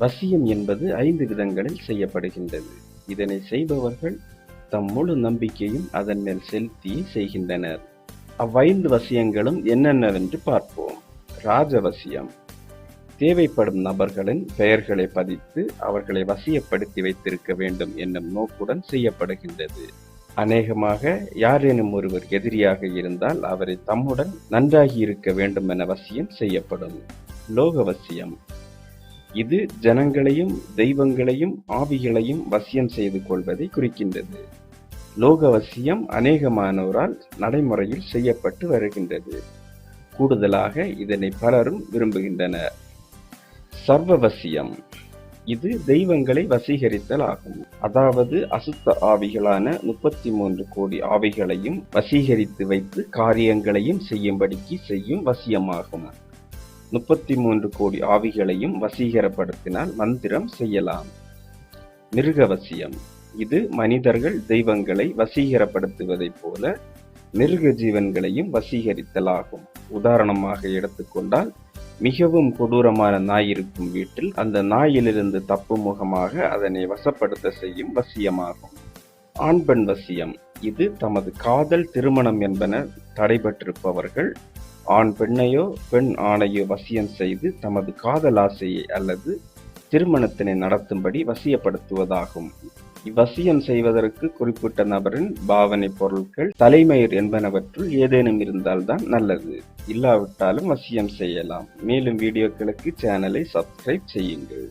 வசியம் என்பது ஐந்து விதங்களில் செய்யப்படுகின்றது. இதனை செய்பவர்கள் தம் முழு நம்பிக்கையும் அதன் மேல் செலுத்தி செய்கின்றனர். அவ்வைந்து வசியங்களும் என்னென்னவென்று பார்ப்போம். ராஜவசியம். தேவைப்படும் நபர்களின் பெயர்களை பதித்து அவர்களை வசியப்படுத்தி வைத்திருக்க வேண்டும் என்னும் நோக்குடன் செய்யப்படுகின்றது. அநேகமாக யாரேனும் ஒருவர் எதிரியாக இருந்தால் அவரை தம்முடன் நன்றாகி இருக்க வேண்டும் என வசியம் செய்யப்படும். லோகவசியம். இது ஜனங்களையும் தெய்வங்களையும் ஆவிகளையும் வசியம் செய்து கொள்வதை குறிக்கின்றது. லோகவசியம் அநேகமானோரால் நடைமுறையில் செய்யப்பட்டு வருகின்றது. கூடுதலாக இதனை பலரும் விரும்புகின்றனர். சர்வவசியம். இது தெய்வங்களை வசீகரித்தல் ஆகும். அதாவது அசுத்த ஆவிகளான முப்பத்தி மூன்று கோடி ஆவிகளையும் வசீகரித்து வைத்து காரியங்களையும் செய்யும்படிக்கு செய்யும் வசியமாகும். முப்பத்தி மூன்று கோடி ஆவிகளையும் வசீகரப்படுத்தினால் மந்திரம் செய்யலாம். மிருகவசியம். இது மனிதர்கள் தெய்வங்களை வசீகரப்படுத்துவதைப் போல மிருக ஜீவன்களையும் வசீகரித்தலாகும். உதாரணமாக எடுத்துக்கொண்டால் மிகவும் கொடூரமான நாய் இருக்கும் வீட்டில் அந்த நாயிலிருந்து தப்பு முகமாக அதனை வசப்படுத்த செய்யும் வசியமாகும். ஆண் பெண் வசியம். இது தமது காதல் திருமணம் என்பன தடைபட்டிருப்பவர்கள் ஆண் பெண்ணையோ பெண் ஆணையோ வசியம் செய்து தமது காதல் ஆசையை அல்லது திருமணத்தினை நடத்தும்படி வசியப்படுத்துவதாகும். இவ்வசியம் செய்வதற்கு குறிப்பிட்ட நபரின் பாவனை பொருட்கள் தலைமயிர் என்பனவற்றுள் ஏதேனும் இருந்தால்தான் நல்லது. இல்லாவிட்டாலும் வசியம் செய்யலாம். மேலும் வீடியோக்களுக்கு சேனலை சப்ஸ்கிரைப் செய்யுங்கள்.